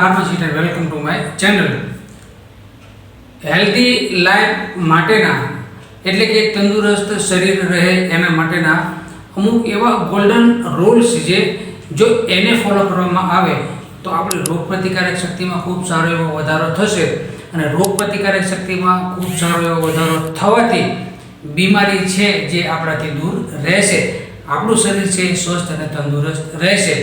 Pharmacist and welcome to my channel healthy life માટેના, એટલે કે તંદુરસ્ત શરીર રહે એના માટેના અમુક એવા ગોલ્ડન રૂલ્સ છે, જો એને ફોલો કરવામાં આવે, તો આપણી રોગ પ્રતિકારક શક્તિમાં ખૂબ સારો એવો વધારો થશે. અને રોગ પ્રતિકારક શક્તિમાં ખૂબ સારો એવો વધારો થવાથી બીમારી છે જે આપણાથી દૂર રહેશે. આપણું શરીર છે સ્વસ્થ અને તંદુરસ્ત રહેશે.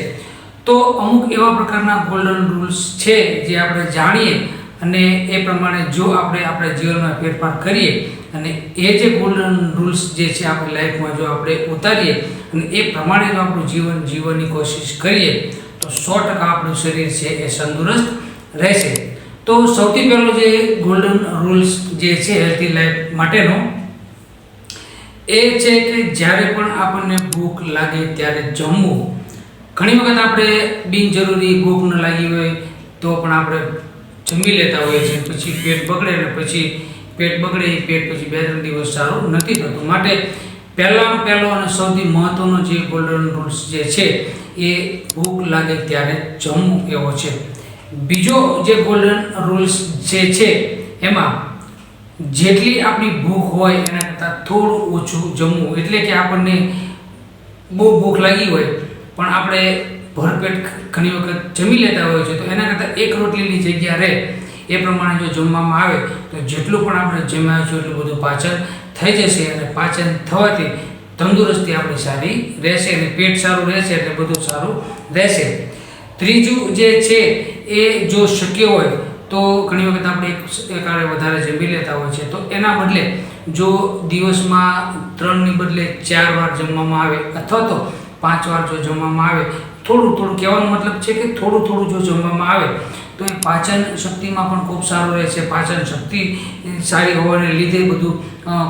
તો અમુક એવા પ્રકારના ગોલ્ડન રૂલ્સ છે જે આપણે જાણીએ અને એ પ્રમાણે જો આપણે આપણા જીવનમાં ફેરફાર કરીએ અને એ જે ગોલ્ડન રૂલ્સ જે છે આપણી લાઈફમાં જો આપણે ઉતારીએ અને એ પ્રમાણે જો આપણું જીવન જીવવાની કોશિશ કરીએ, તો સો ટકા આપણું શરીર છે એ તંદુરસ્ત રહેશે. તો સૌથી પહેલો જે ગોલ્ડન રૂલ્સ જે છે હેલ્ધી લાઈફ માટેનો, એ છે કે જ્યારે પણ આપણને ભૂખ લાગે ત્યારે જમવું. ઘણી વખત આપણે બિનજરૂરી ભૂખ ન લાગી હોય તો પણ આપણે જમી લેતા હોઈએ છીએ, પછી પેટ બગડે ને પછી પેટ બગડે, એ પેટ પછી બે ત્રણ દિવસ સારું નથી થતું. માટે પહેલાં પહેલો અને સૌથી મહત્ત્વનો જે ગોલ્ડન રૂલ્સ જે છે, એ ભૂખ લાગે ત્યારે જમવું એવો છે. બીજો જે ગોલ્ડન રૂલ્સ જે છે, એમાં જેટલી આપણી ભૂખ હોય એના કરતાં થોડું ઓછું જમવું. એટલે કે આપણને બહુ ભૂખ લાગી હોય પણ આપણે ભરપેટ ઘણી વખત જમી લેતા હોઈએ છીએ, તો એના કરતાં એક રોટલીની જગ્યા રહે, એ પ્રમાણે જો જમવામાં આવે, તો જેટલું પણ આપણે જમ્યા છીએ એટલું બધું પાચન થઈ જશે અને પાચન થવાથી તંદુરસ્તી આપણી સારી રહેશે અને પેટ સારું રહેશે એટલે બધું સારું રહેશે. ત્રીજું જે છે, એ જો શક્ય હોય, તો ઘણી વખત આપણે એક વધારે જમી લેતા હોય છે તો એના બદલે જો દિવસમાં ત્રણની બદલે ચાર વાર જમવામાં આવે, અથવા તો પાંચ વાર જો જમવામાં આવે, થોડું થોડું કહેવાનો મતલબ છે કે થોડું થોડું જો જમવામાં આવે, તો એ પાચન શક્તિમાં પણ ખૂબ સારું રહેશે પાચન શક્તિ સારી હોવાને લીધે બધું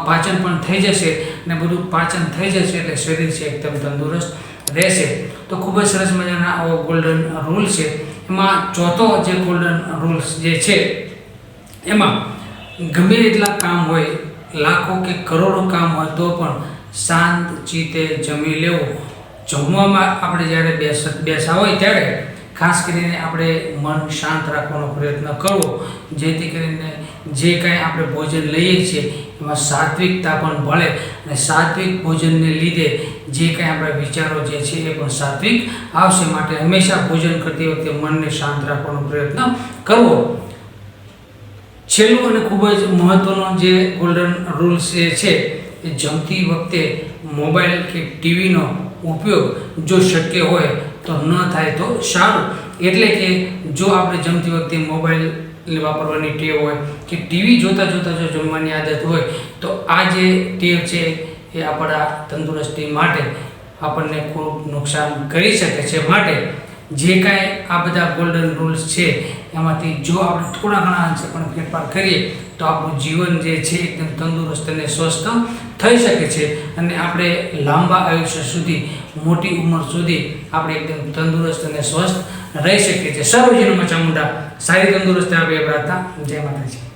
પાચન પણ થઈ જશે અને બધું પાચન થઈ જશે એટલે શરીર છે એકદમ તંદુરસ્ત રહેશે. તો ખૂબ જ સરસ મજાના આવો ગોલ્ડન રૂલ છે. એમાં ચોથો જે ગોલ્ડન રૂલ્સ જે છે, એમાં ગમે એટલા કામ હોય, લાખો કે કરોડો કામ હોય તો પણ શાંત ચિત્તે જમી લેવું. જમવામાં આપણે જ્યારે બેસ બેસા હોય ત્યારે ખાસ કરીને આપણે મન શાંત રાખવાનો પ્રયત્ન કરવો, જેથી કરીને જે કાંઈ આપણે ભોજન લઈએ છીએ, એમાં સાત્વિકતા પણ ભળે અને સાત્વિક ભોજનને લીધે જે કાંઈ આપણા વિચારો જે છે એ પણ સાત્વિક આવશે માટે હંમેશા ભોજન કરતી વખતે મનને શાંત રાખવાનો પ્રયત્ન કરવો. છેલ્લું અને ખૂબ જ મહત્ત્વનો જે ગોલ્ડન રૂલ્સ એ છે, એ જમતી વખતે મોબાઈલ કે ટીવીનો ઉપયોગ જો શક્ય હોય તો ન થાય તો સારું. એટલે કે જો આપણે જમતી વખતે મોબાઈલ વાપરવાની ટેવ હોય કે ટીવી જોતાં જોતાં જો જમવાની આદત હોય તો આ જે ટેવ છે એ આપણા તંદુરસ્તી માટે આપણને ખૂબ નુકસાન કરી શકે છે માટે જે કાંઈ આ બધા ગોલ્ડન રૂલ્સ છે, એમાંથી જો આપણે થોડા ઘણા અંશે પણ ફેરફાર કરીએ તો આપણું જીવન જે છે એકદમ તંદુરસ્ત અને સ્વસ્થ થઈ શકે છે અને આપણે લાંબા આયુષ્ય સુધી, મોટી ઉંમર સુધી આપણે એકદમ તંદુરસ્ત અને સ્વસ્થ રહી શકીએ છીએ. સર્વજનમાં ચામુંડા સારી તંદુરસ્તી આપે પ્રાર્થના જય માતાજી.